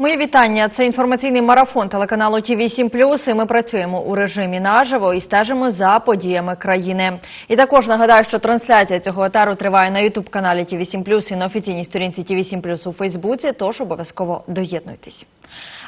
Мої вітання. Це інформаційний марафон телеканалу Ті 7 І Ми працюємо у режимі наживо і стежимо за подіями країни. І також нагадаю, що трансляція цього етеру триває на Ютуб каналі Ті 7 і на офіційній сторінці Ті 7 у Фейсбуці. Тож обов'язково доєднуйтесь.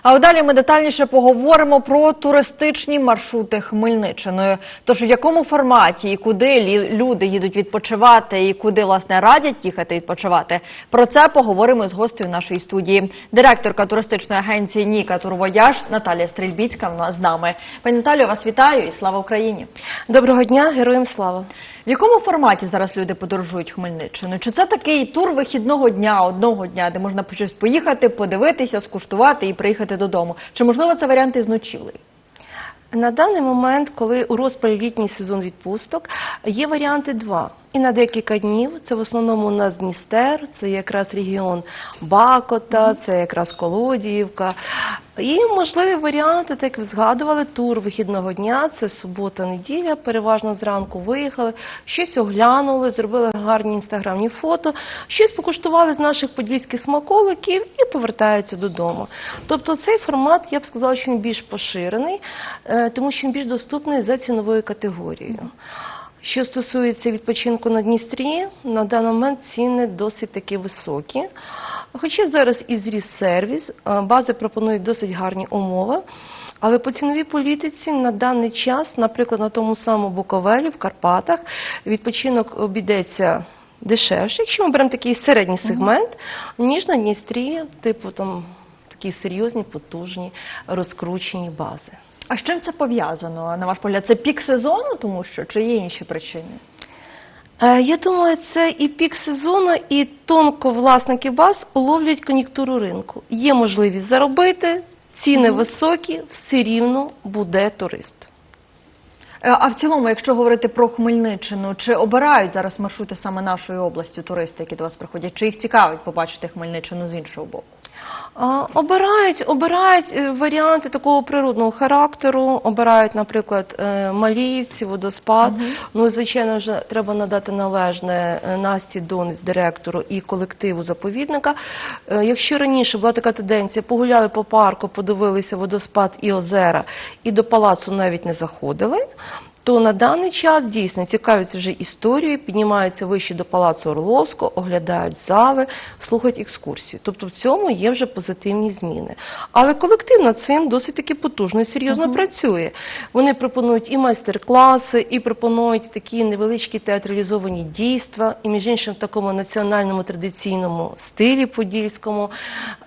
А далі ми детальніше поговоримо про туристичні маршрути Хмельниччиною. Тож в якому форматі і куди люди їдуть відпочивати, і куди власне радять їхати відпочивати. Про це поговоримо з гостею нашої студії. Директорка туристичної агенції Ніка Турвояж Наталія Стрільбіцька в нас з нами. Пані Наталію, вас вітаю і слава Україні. Доброго дня, героям слава. В якому форматі зараз люди подорожують Хмельниччиною? Чи це такий тур вихідного дня, одного дня, де можна по щось поїхати, подивитися, скуштувати і приїхати додому? Чи можливо це варіанти із ночівлею? На даний момент, коли у розпалі літній сезон відпусток, є варіанти два. І на декілька днів це в основному у нас Дністер, це якраз регіон Бакота, це якраз Колодіївка. І можливі варіанти, так як ви згадували, тур вихідного дня, це субота-неділя, переважно зранку виїхали, щось оглянули, зробили гарні інстаграмні фото, щось покуштували з наших подільських смаколиків і повертаються додому. Тобто цей формат, я б сказала, що він більш поширений, е, тому що він більш доступний за ціновою категорією. Що стосується відпочинку на Дністрі, на даний момент ціни досить таки високі. Хоча зараз і зріс сервіс, бази пропонують досить гарні умови. Але по ціновій політиці на даний час, наприклад, на тому самому Буковелі, в Карпатах, відпочинок обійдеться дешевше, якщо ми беремо такий середній сегмент, ніж на Дністрі, типу там такі серйозні, потужні, розкручені бази. А з чим це пов'язано? На ваш погляд, це пік сезону, тому що чи є інші причини? Е, Я думаю, це і пік сезону, і тонко власники баз уловлюють кон'юнктуру ринку. Є можливість заробити, ціни високі, все рівно буде турист. Е, А в цілому, якщо говорити про Хмельниччину, чи обирають зараз маршрути саме нашої області туристи, які до вас приходять? Чи їх цікавить побачити Хмельниччину з іншого боку? Обирають, обирають е, варіанти такого природного характеру, обирають, наприклад, е, Маліївці, водоспад. Ну, звичайно, вже треба надати належне е, Насті Донець, директору і колективу заповідника. Якщо раніше була така тенденція, погуляли по парку, подивилися водоспад і озера, і до палацу навіть не заходили. То на даний час дійсно цікавляться вже історією, піднімаються вище до палацу Орловського, оглядають зали, слухають екскурсії. Тобто в цьому є вже позитивні зміни. Але колектив над цим досить таки потужно і серйозно працює. Вони пропонують і майстер-класи, і пропонують такі невеличкі театралізовані дійства, і між іншим в такому національному традиційному стилі подільському,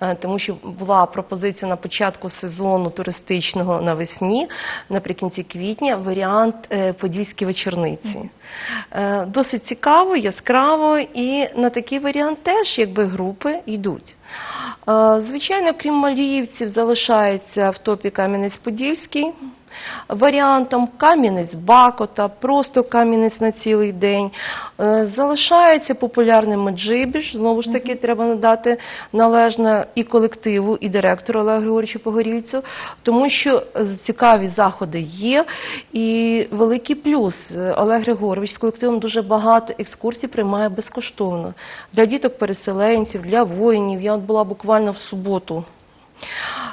е, тому що була пропозиція на початку сезону туристичного навесні, наприкінці квітня, варіант е, подільські вечорниці. Е, Досить цікаво, яскраво, і на такий варіант теж якби групи йдуть. Е, Звичайно, крім Маліївців, залишається в топі Кам'янець-Подільський. Варіантом Кам'янець Бакота, просто Кам'янець на цілий день. Е, Залишається популярним Меджибіж. Знову ж таки, треба надати належне і колективу, і директору Олегу Григорьовичу Погорільцю, тому що цікаві заходи є. І великий плюс е, Олег Григорович з колективом дуже багато екскурсій приймає безкоштовно для діток-переселенців, для воїнів. Я от була буквально в суботу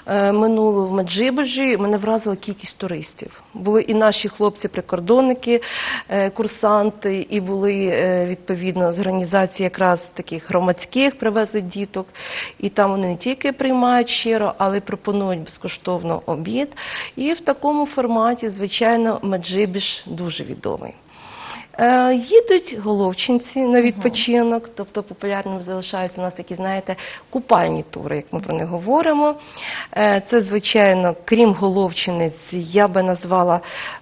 минуло в Меджибожі, мене вразила кількість туристів. Були і наші хлопці-прикордонники, е, курсанти, і були е, відповідно з організації якраз таких громадських привезли діток. І там вони не тільки приймають щиро, але й пропонують безкоштовно обід. І в такому форматі, звичайно, Меджибіж дуже відомий. Е, Їдуть головчинці на відпочинок, тобто популярним залишаються у нас такі, знаєте, купальні тури, як ми про них говоримо. Е, Це, звичайно, крім головчинець, я би назвала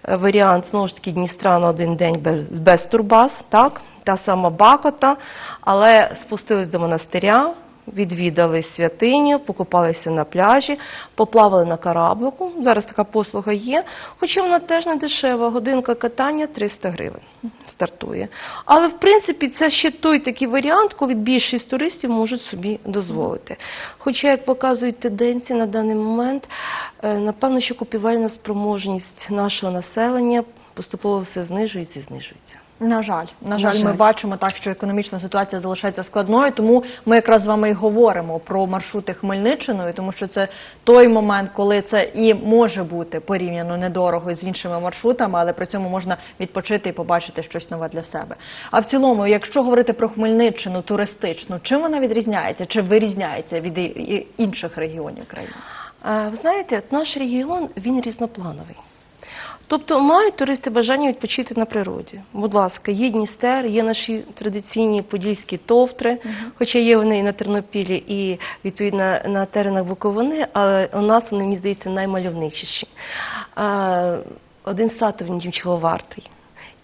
е, варіант знову ж таки Дністра на один день без, без турбаз, так? та сама Бакота, але спустились до монастиря. Відвідали святиню, покупалися на пляжі, поплавали на кораблику. Зараз така послуга є, хоча вона теж не дешева. Годинка катання 300 гривень стартує. Але в принципі це ще той такий варіант, коли більшість туристів можуть собі дозволити. Хоча, як показують тенденції на даний момент, е, напевно, що купівельна спроможність нашого населення поступово все знижується і знижується. На жаль, на жаль, ми бачимо так, що економічна ситуація залишається складною. Тому ми якраз з вами і говоримо про маршрути Хмельниччиною, тому що це той момент, коли це і може бути порівняно недорого з іншими маршрутами, але при цьому можна відпочити і побачити щось нове для себе. А в цілому, якщо говорити про Хмельниччину туристичну, чим вона відрізняється? Чи вирізняється від інших регіонів країни? Е, Ви знаєте, наш регіон він різноплановий. Тобто мають туристи бажання відпочити на природі. Будь ласка, є Дністер, є наші традиційні подільські товтри, хоча є вони і на Тернопілі, і відповідно на теренах Буковини, але у нас вони, мені здається, наймальовничіші. Один сад він нічого вартий.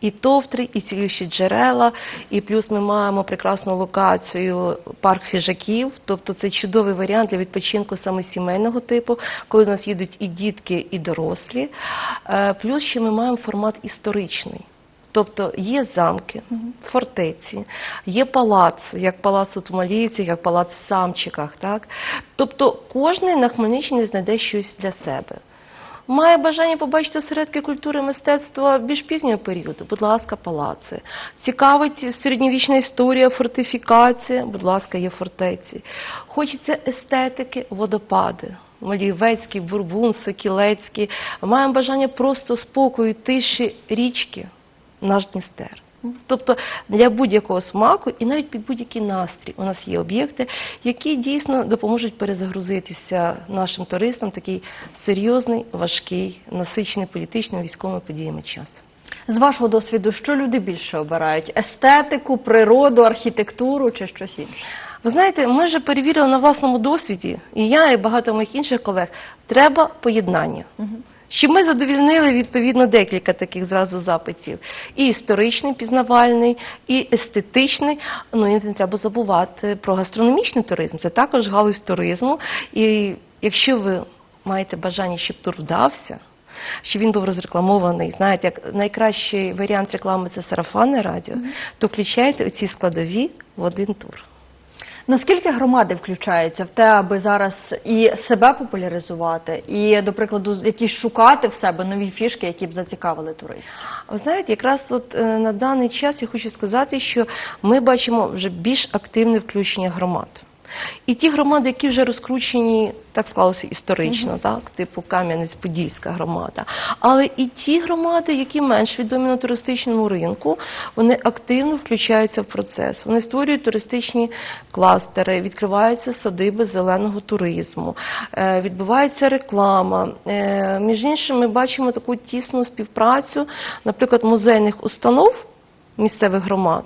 І товтри, і цілющі джерела, і плюс ми маємо прекрасну локацію парк хижаків. Тобто це чудовий варіант для відпочинку саме сімейного типу, коли у нас їдуть і дітки, і дорослі. Е, Плюс ще ми маємо формат історичний. Тобто є замки, фортеці, є палац, як палац у Маліївці, як палац в Самчиках. Так? Тобто кожен на Хмельниччині знайде щось для себе. Має бажання побачити осередки культури мистецтва більш пізнього періоду, будь ласка, палаци. Цікавить середньовічна історія, фортифікація, будь ласка, є фортеці. Хочеться естетики, водопади. Малівецький, бурбун, Кілецький. Маємо бажання просто спокою, тиші річки, наш Дністер. Тобто для будь-якого смаку і навіть під будь-який настрій у нас є об'єкти, які дійсно допоможуть перезагрузитися нашим туристам такий серйозний, важкий, насичений політичними військовими подіями час. З вашого досвіду, що люди більше обирають? Естетику, природу, архітектуру чи щось інше? Ви знаєте, ми вже перевірили на власному досвіді, і я, і багато моїх інших колег, треба поєднання. Щоб ми задовільнили відповідно декілька таких зразу запитів: і історичний, пізнавальний, і естетичний. Ну і не треба забувати про гастрономічний туризм. Це також галузь туризму. І якщо ви маєте бажання, щоб тур вдався. Щоб він був розрекламований, знаєте, як найкращий варіант реклами це сарафанне радіо, то включайте оці складові в один тур. Наскільки громади включаються в те, аби зараз і себе популяризувати, і, до прикладу, якісь шукати в себе нові фішки, які б зацікавили туристів? Ви знаєте, якраз от е, на даний час я хочу сказати, що ми бачимо вже більш активне включення громад. І ті громади, які вже розкручені, так склалося історично, так, типу Кам'янець-Подільська громада. Але і ті громади, які менш відомі на туристичному ринку, вони активно включаються в процес. Вони створюють туристичні кластери, відкриваються садиби зеленого туризму, е, відбувається реклама. Е, Між іншим, ми бачимо таку тісну співпрацю, наприклад, музейних установ місцевих громад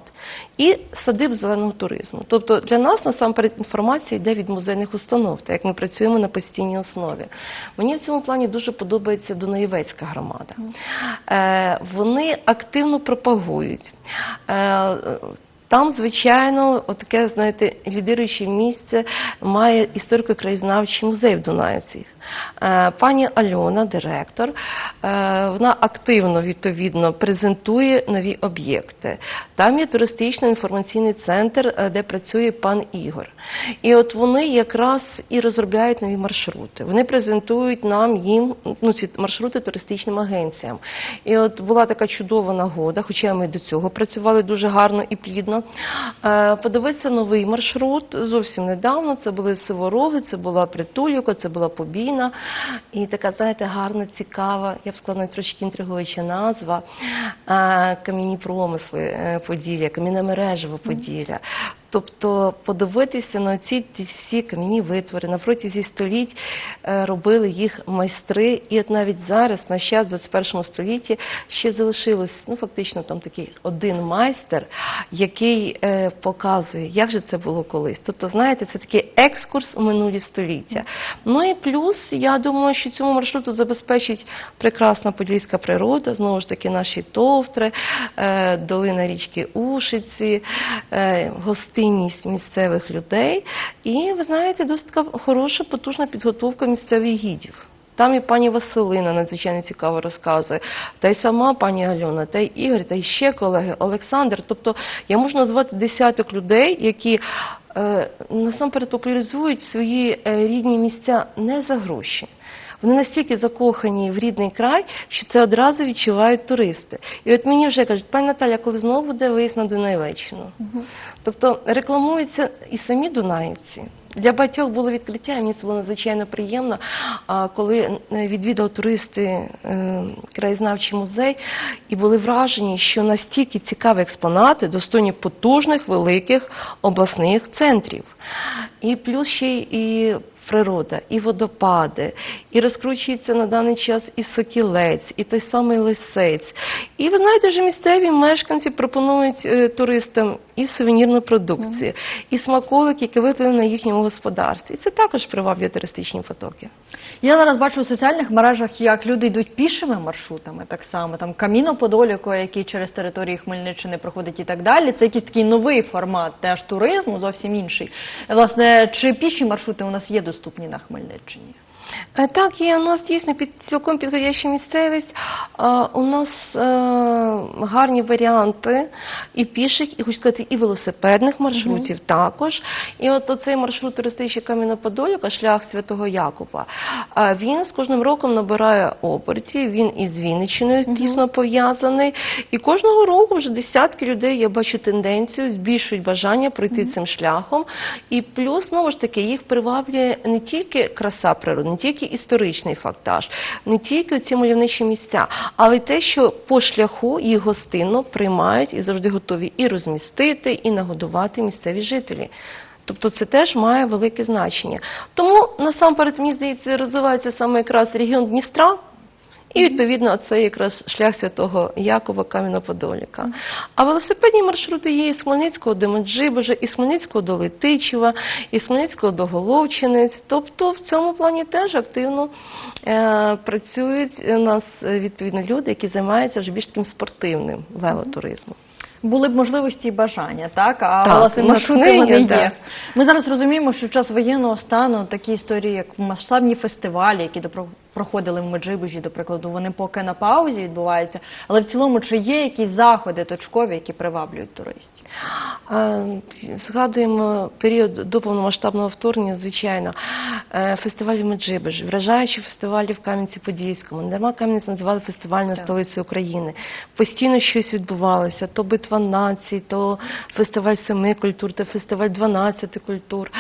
і садиб зеленого туризму. Тобто для нас насамперед інформація йде від музейних установ, так як ми працюємо на постійній основі. Мені в цьому плані дуже подобається Дунаєвецька громада. Е, вони активно пропагують. Там, звичайно, таке, знаєте, лідируюче місце має історико-краєзнавчий музей в Дунаївці. Е, Пані Альона, директор, е, вона активно відповідно презентує нові об'єкти. Там є туристично-інформаційний центр, е, де працює пан Ігор. І от вони якраз і розробляють нові маршрути. Вони презентують нам їм ну, ці маршрути туристичним агенціям. І от була така чудова нагода, хоча ми до цього працювали дуже гарно і плідно. Е, Подивитися новий маршрут зовсім недавно. Це були Сивороги, це була Притулівка, це була Побійна. І така, знаєте, гарна, цікава, я б сказала, трошки інтригуюча назва е, кам'яні промисли е, Поділля, кам'яне мережево Поділля. Тобто подивитися на ці всі кам'яні витвори на протязі століть е, робили їх майстри, і от навіть зараз, на час в 21 столітті, ще залишилось ну фактично там такий один майстер, який е, показує, як же це було колись. Тобто, знаєте, це такий екскурс у минулі століття. Ну і плюс, я думаю, що цьому маршруту забезпечить прекрасна подільська природа, знову ж таки, наші товтри, е, долина річки Ушиці, е, гостинність місцевих людей. І ви знаєте, досить хороша, потужна підготовка місцевих гідів. Там і пані Василина надзвичайно цікаво розказує, та й сама пані Альона, та й Ігор, та й ще колеги, Олександр. Тобто я можу назвати десяток людей, які е, насамперед популяризують свої е, рідні місця не за гроші. Вони настільки закохані в рідний край, що це одразу відчувають туристи. І от мені вже кажуть, пані Наталя, коли знову буде виїзд на Дунаєвеччину. Тобто рекламуються і самі дунаївці. Для багатьох було відкриття, і мені це було надзвичайно приємно, коли е, відвідали туристи е, краєзнавчий музей і були вражені, що настільки цікаві експонати достойні потужних великих обласних центрів. І плюс ще й і природа, і водопади, і розкручується на даний час і сокілець, і той самий лисець. І ви знаєте, вже місцеві мешканці пропонують е, туристам і сувенірну продукцію, і смаколики, які виготовлені на їхньому господарстві. І це також приваблює туристичні потоки. Я зараз бачу у соціальних мережах, як люди йдуть пішими маршрутами, так само там Каміно Подоліко, який через території Хмельниччини проходить і так далі. Це якийсь такий новий формат теж туризму, зовсім інший. Власне, чи піші маршрути у нас є доступні на Хмельниччині? Е, Так, є у нас дійсно під цілком підходяща місцевість. У нас е, гарні варіанти і піших, і хочу сказати, і велосипедних маршрутів також. І от оцей маршрут туристичний Кам'яноподоліка, шлях Святого Якова, він з кожним роком набирає обертів. Він із Вінниччиною тісно пов'язаний. І кожного року вже десятки людей, я бачу тенденцію, збільшують бажання пройти цим шляхом. І плюс, знову ж таки, їх приваблює не тільки краса природи, не тільки історичний фактаж, не тільки ці мальовничі місця, але й те, що по шляху їх гостинно приймають і завжди готові і розмістити, і нагодувати місцеві жителі. Тобто це теж має велике значення. Тому насамперед, мені здається, розвивається саме якраз регіон Дністра. І відповідно це якраз шлях святого Якова Кам'яноподоліка. А велосипедні маршрути є із Хмельницького до Меджибожа, із Хмельницького до Летичева, із Хмельницького до Головчинець. Тобто в цьому плані теж активно е, працюють у нас е, відповідно люди, які займаються вже більш таким спортивним велотуризмом. Були б можливості і бажання, так? А Так, власне маршрути вони є. так. Ми зараз розуміємо, що в час воєнного стану такі історії, як масштабні фестивалі, які проходили в Меджибужі, до прикладу, вони поки на паузі відбуваються. Але в цілому, чи є якісь заходи точкові, які приваблюють туристів? Е, Згадуємо період до повномасштабного вторгнення, звичайно, Е, фестиваль в Меджибежі, вражаючі фестивалі в Кам'янці-Подільському. Не дарма Кам'янець називали фестивальною столицею України. Постійно щось відбувалося: то битва націй, то фестиваль семи культур, то фестиваль 12 культур,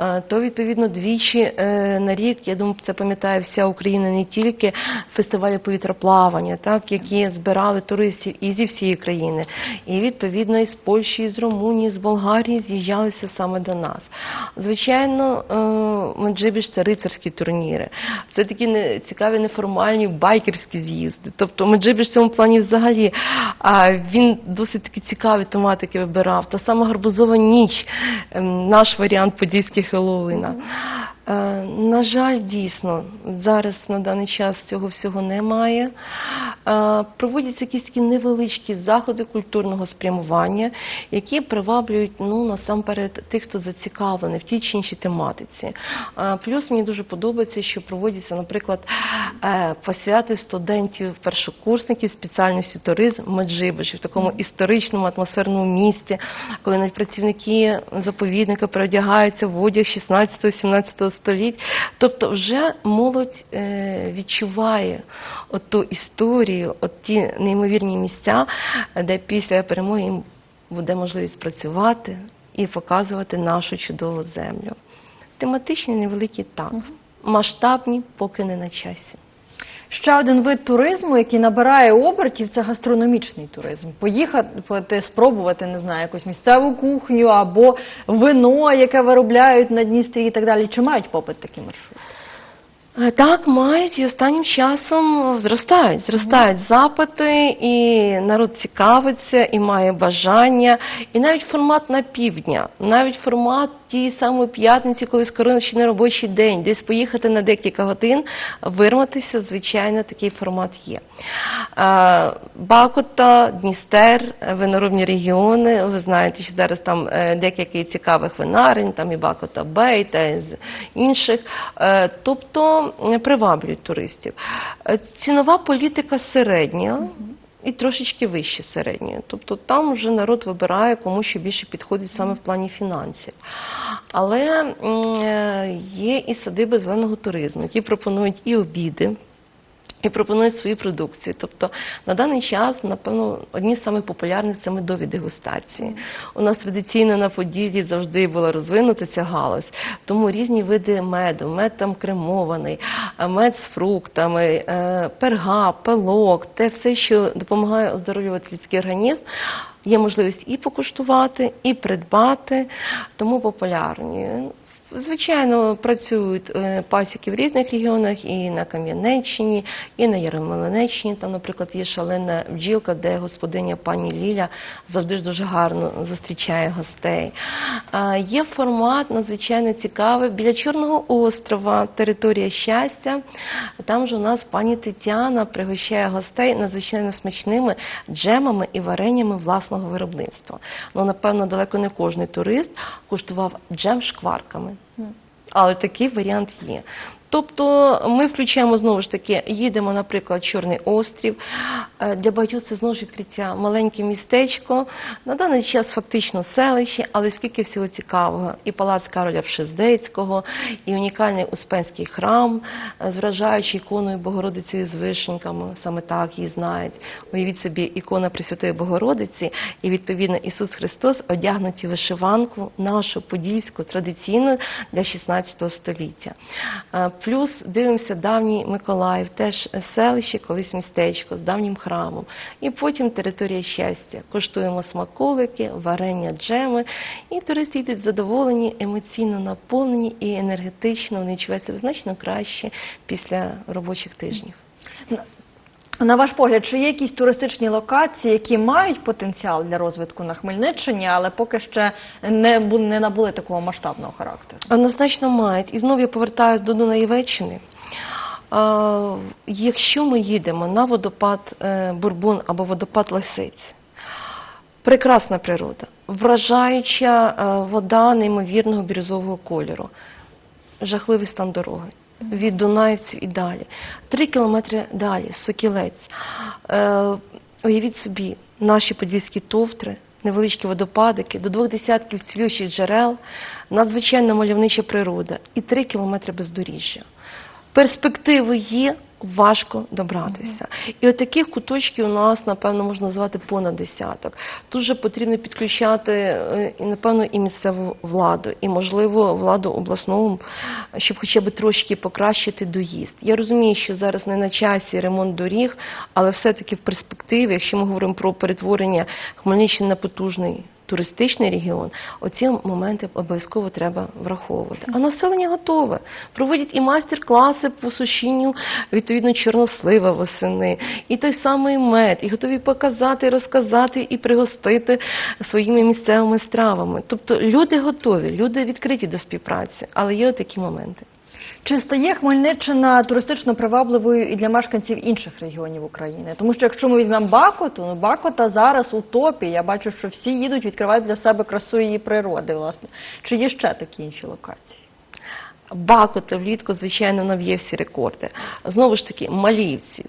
Е, то відповідно двічі на рік. Я думаю, це пам'ятає вся Україна, не тільки фестивалі повітроплавання, так які збирали туристів і зі всієї країни, і відповідно із Польщі, і з Румунії, з Болгарії з'їжджалися саме до нас. Звичайно, е, Меджибіж це рицарські турніри. Це такі не цікаві неформальні байкерські з'їзди. Тобто Меджибіж в цьому плані взагалі він досить такі цікаві тематики вибирав. Та сама гарбузова ніч, ем, наш варіант подільських Хеллоуіна. Е, На жаль, дійсно, зараз на даний час цього всього немає. Е, Проводяться якісь такі невеличкі заходи культурного спрямування, які приваблюють ну, насамперед тих, хто зацікавлений в тій чи іншій тематиці. Е, Плюс мені дуже подобається, що проводяться, наприклад, посвяти студентів, першокурсників спеціальності туризм в Меджибежі, в такому історичному атмосферному місті, коли навіть працівники заповідника переодягаються в одяг 16-17 століть. Тобто вже молодь е, відчуває от ту історію, от ті неймовірні місця, де після перемоги їм буде можливість працювати і показувати нашу чудову землю. Тематичні невеликі так, масштабні, поки не на часі. Ще один вид туризму, який набирає обертів, це гастрономічний туризм. Поїхати, спробувати, не знаю, якусь місцеву кухню або вино, яке виробляють на Дністрі і так далі. Чи мають попит такі маршрути? Е, Так, мають і останнім часом зростають. Зростають запити, і народ цікавиться, і має бажання. І навіть формат на півдня, навіть формат тієї самої п'ятниці, коли скоро ще не робочий день, десь поїхати на декілька годин, вирмотися, звичайно, такий формат є. Бакута, Дністер, е, виноробні регіони. Ви знаєте, що зараз там е, декілька цікавих винарень, там і Бакута Бей та з інших. Е, Тобто приваблюють туристів. Цінова політика середня. І трошечки вище середньої. Тобто там вже народ вибирає, кому що більше підходить саме в плані фінансів. Але е, є і садиби зеленого туризму, які пропонують і обіди. І пропонують свою продукцію. Тобто на даний час, напевно, одні з самих популярних це медові дегустації. У нас традиційно на Поділлі завжди була розвинута ця галузь. Тому різні види меду, мед там кремований, мед з фруктами, е, перга, пилок, те все, що допомагає оздоровлювати людський організм. Є можливість і покуштувати, і придбати, тому популярні. Звичайно, працюють е, пасіки в різних регіонах, і на Кам'янеччині, і на Ярмолинеччині. Там, наприклад, є шалена бджілка, де господиня пані Ліля завжди дуже гарно зустрічає гостей. Є формат надзвичайно цікавий біля Чорного острова, територія щастя. Там же у нас пані Тетяна пригощає гостей надзвичайно смачними джемами і вареннями власного виробництва. Ну, напевно, далеко не кожний турист куштував джем шкварками. Але такий варіант є. Тобто ми включаємо знову ж таки, їдемо, наприклад, Чорний острів. Е, Для багатьох це знову ж відкриття маленьке містечко. На даний час фактично селище, але скільки всього цікавого. І палац Кароля Пшездецького, і унікальний Успенський храм е, з іконою Богородицею з вишеньками, саме так її знають. Уявіть собі, ікона Пресвятої Богородиці, і відповідно Ісус Христос одягнуті вишиванку нашу подільську, традиційну для 16 століття. Плюс дивимося давній Миколаїв, теж селище, колись містечко з давнім храмом. І потім територія щастя. Коштуємо смаколики, варення, джеми. І туристи йдуть задоволені, емоційно наповнені і енергетично вони відчувають себе значно краще після робочих тижнів. На ваш погляд, чи є якісь туристичні локації, які мають потенціал для розвитку на Хмельниччині, але поки ще не, не набули такого масштабного характеру? Однозначно мають. І знову я повертаюся до Дунаєвеччини. Якщо ми їдемо на водопад е, Бурбун або водопад Лисиць, прекрасна природа, вражаюча е, вода неймовірного бірюзового кольору, жахливий стан дороги. Від Дунаївців і далі. Три кілометри далі, Сокілець. Е, уявіть собі, наші подільські товтри, невеличкі водопадики, до двох десятків цілющих джерел, надзвичайно мальовнича природа і три кілометри бездоріжжя. Перспективи є, важко добратися. І от таких куточків у нас, напевно, можна назвати понад десяток. Тут же потрібно підключати, е, і, напевно, і місцеву владу, і, можливо, владу обласну, щоб хоча б трошки покращити доїзд. Я розумію, що зараз не на часі ремонт доріг, але все-таки в перспективі, якщо ми говоримо про перетворення Хмельниччини на потужний туристичний регіон, оці моменти обов'язково треба враховувати. А населення готове. Проводять і майстер-класи по сушінню, відповідно, чорнослива восени, і той самий мед, і готові показати, розказати і пригостити своїми місцевими стравами. Тобто люди готові, люди відкриті до співпраці, але є такі моменти. Чи стає Хмельниччина туристично привабливою і для мешканців інших регіонів України? Тому що якщо ми візьмемо Бакоту, ну Бакота зараз у топі. Я бачу, що всі їдуть, відкривають для себе красу її природи. Власне, чи є ще такі інші локації? Бакота влітку, звичайно, нав'є всі рекорди. Знову ж таки, малівці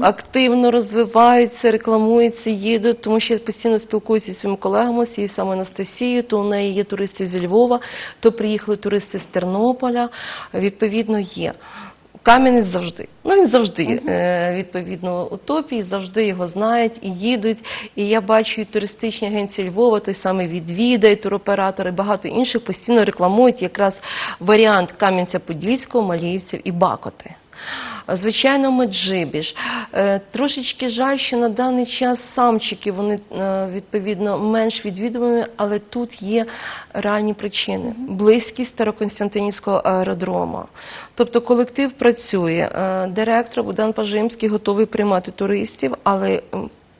активно розвиваються, рекламуються, їдуть, тому що я постійно спілкуюся зі своїми колегами, з її саме Анастасією, то у неї є туристи зі Львова, то приїхали туристи з Тернополя. Відповідно, є. Кам'янець завжди. Ну він завжди е, відповідно утопії, завжди його знають і їдуть. І я бачу і туристичні агенції Львова, той самий відвіда, і туроператори, багато інших постійно рекламують якраз варіант Кам'янця-Подільського, Маліївців і Бакоти. Звичайно, Меджибіж. Е, Трошечки жаль, що на даний час самчики вони е, відповідно менш відвідувані, але тут є реальні причини: близькість Староконстантинівського аеродрому. Тобто колектив працює. Е, Директор Богдан Пажимський готовий приймати туристів, але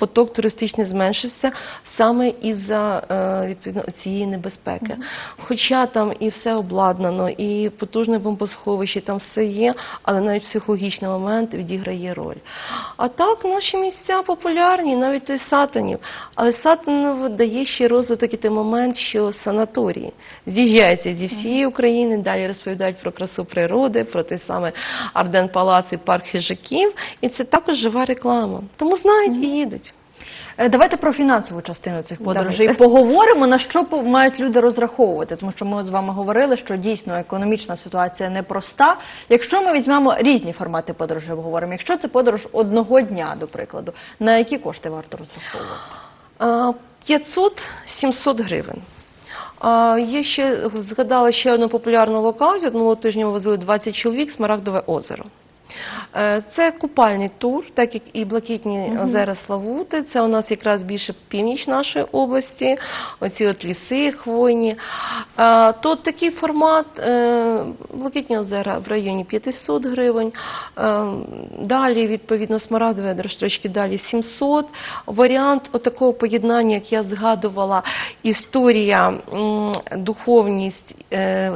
поток туристичний зменшився саме із-за е, відповідно цієї небезпеки. Хоча там і все обладнано, і потужне бомбосховище, там все є, але навіть психологічний момент відіграє роль. А так наші місця популярні, навіть той Сатанів. Але Сатанов дає ще розвиток і той момент, що санаторії з'їжджаються зі всієї України, далі розповідають про красу природи, про той саме Арден Палац і парк хижаків. І це також жива реклама. Тому знають і їдуть. Е, Давайте про фінансову частину цих подорожей Давайте. поговоримо. На що мають люди розраховувати? Тому що ми от з вами говорили, що дійсно економічна ситуація непроста. Якщо ми візьмемо різні формати подорожей, обговоримо. Якщо це подорож одного дня, до прикладу, на які кошти варто розраховувати? 500-700 гривень. Я ще згадала ще одну популярну локацію. Минулого тижня ми возили 20 чоловік Смарагдове озеро. Е, Це купальний тур, так як і блакитні озера Славути. Це у нас якраз більше північ нашої області, оці от ліси хвойні. Е, То такий формат е, блакитні озера в районі 500 гривень. Далі, відповідно, смарагдове трошки далі 700. Варіант отакого поєднання, як я згадувала, історія, духовність,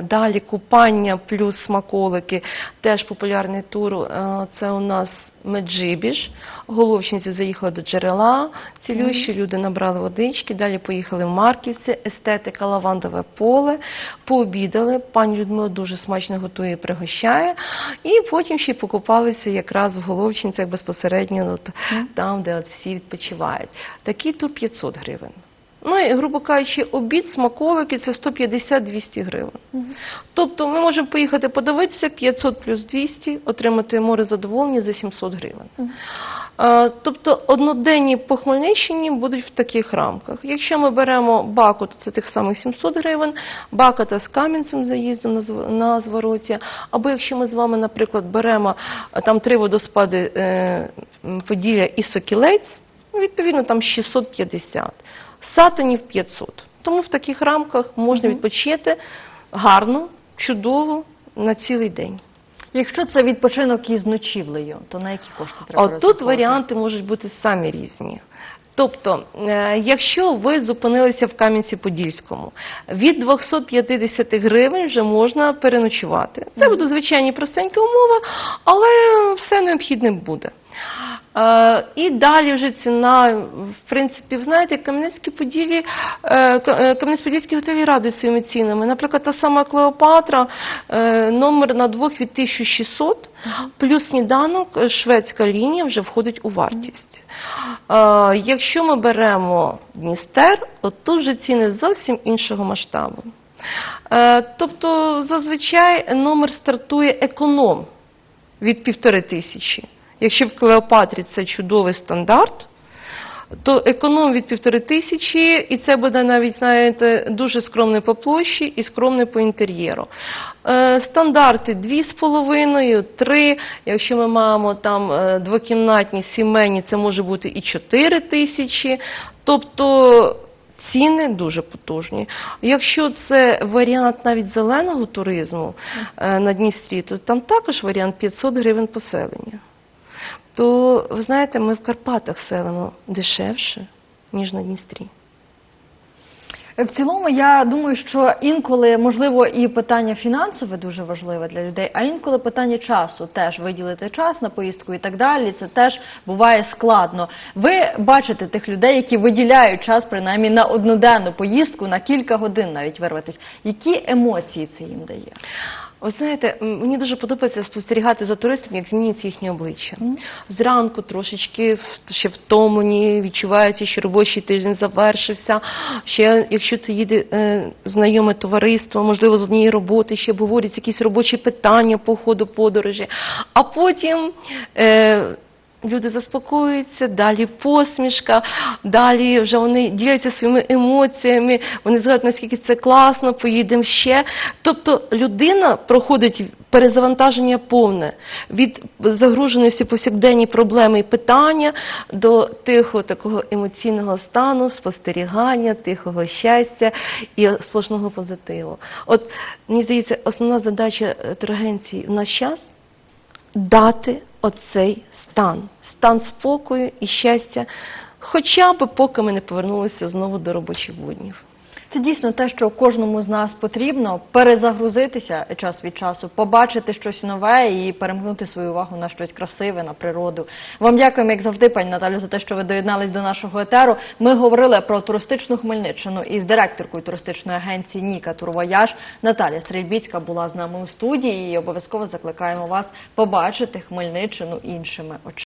далі купання плюс смаколики, теж популярний тур. Це у нас Меджибіж. Головчинці заїхали до джерела, цілющі люди набрали водички, далі поїхали в Марківці, естетика, лавандове поле, пообідали. Пані Людмила дуже смачно готує і пригощає. І потім ще й покупалися якраз в Головчинцях безпосередньо от, там, де от всі відпочивають. Такий тур 500 гривень. Ну і, грубо кажучи, обід, смаколики це 150-200 гривень. Тобто ми можемо поїхати подивитися 500 плюс 200, отримати море задоволення за 700 гривень. Е, Тобто одноденні по Хмельниччині будуть в таких рамках. Якщо ми беремо баку, то це тих самих 700 гривень, баката з Кам'янцем заїздом на на звороті. Або якщо ми з вами, наприклад, беремо е, там три водоспади е, Поділля і Сокілець, відповідно там 650. Сатанів 500. Тому в таких рамках можна відпочити гарно, чудово на цілий день. Якщо це відпочинок із ночівлею, то на які кошти треба От тут варіанти можуть бути самі різні. Тобто, е, якщо ви зупинилися в Кам'янці-Подільському, від 250 гривень вже можна переночувати. Це будуть звичайні простенькі умови, але все необхідне буде. Е, І далі вже ціна, в принципі, ви знаєте, Кам'янецькі Поділі, е, е, Кам'янець-Подільські готелі радують своїми цінами. Наприклад, та сама Клеопатра, номер на двох від 1600, плюс сніданок, шведська лінія вже входить у вартість. Якщо ми беремо Дністер, от тут вже ціни зовсім іншого масштабу. Тобто, зазвичай номер стартує економ від півтори тисячі. Якщо в Клеопатрі це чудовий стандарт, то економ від півтори тисячі, і це буде навіть, знаєте, дуже скромний по площі і скромний по інтер'єру. Е, стандарти дві з половиною, три. Якщо ми маємо там е, двокімнатні сімейні, це може бути і чотири тисячі. Тобто ціни дуже потужні. Якщо це варіант навіть зеленого туризму е, на Дністрі, то там також варіант 500 гривень поселення. То ви знаєте, ми в Карпатах селимо дешевше, ніж на Дністрі. В цілому, я думаю, що інколи можливо і питання фінансове дуже важливе для людей, а інколи питання часу теж виділити час на поїздку і так далі. Це теж буває складно. Ви бачите тих людей, які виділяють час принаймні на одноденну поїздку, на кілька годин навіть вирватися. Які емоції це їм дає? Ви знаєте, мені дуже подобається спостерігати за туристами, як змінюється їхнє обличчя. Зранку трошечки ще втомлені, відчуваються, що робочий тиждень завершився. Ще якщо це їде е, знайоме товариство, можливо, з однієї роботи, ще говорять якісь робочі питання по ходу подорожі. А потім. Е, Люди заспокоюються, далі посмішка, далі вже вони діляться своїми емоціями, вони згадують, наскільки це класно, поїдемо ще. Тобто людина проходить перезавантаження повне від загруженості повсякденні проблеми і питання до тихого такого емоційного стану, спостерігання, тихого щастя і сплошного позитиву. От мені здається, основна задача е, турагенції в наш час дати оцей стан, стан спокою і щастя, хоча б поки ми не повернулися знову до робочих буднів. Це дійсно те, що кожному з нас потрібно перезагрузитися час від часу, побачити щось нове і перемкнути свою увагу на щось красиве, на природу. Вам дякуємо, як завжди, пані Наталю, за те, що ви доєднались до нашого етеру. Ми говорили про туристичну Хмельниччину із директоркою туристичної агенції Ніка Турвояж. Наталя Стрільбіцька була з нами у студії і обов'язково закликаємо вас побачити Хмельниччину іншими очима.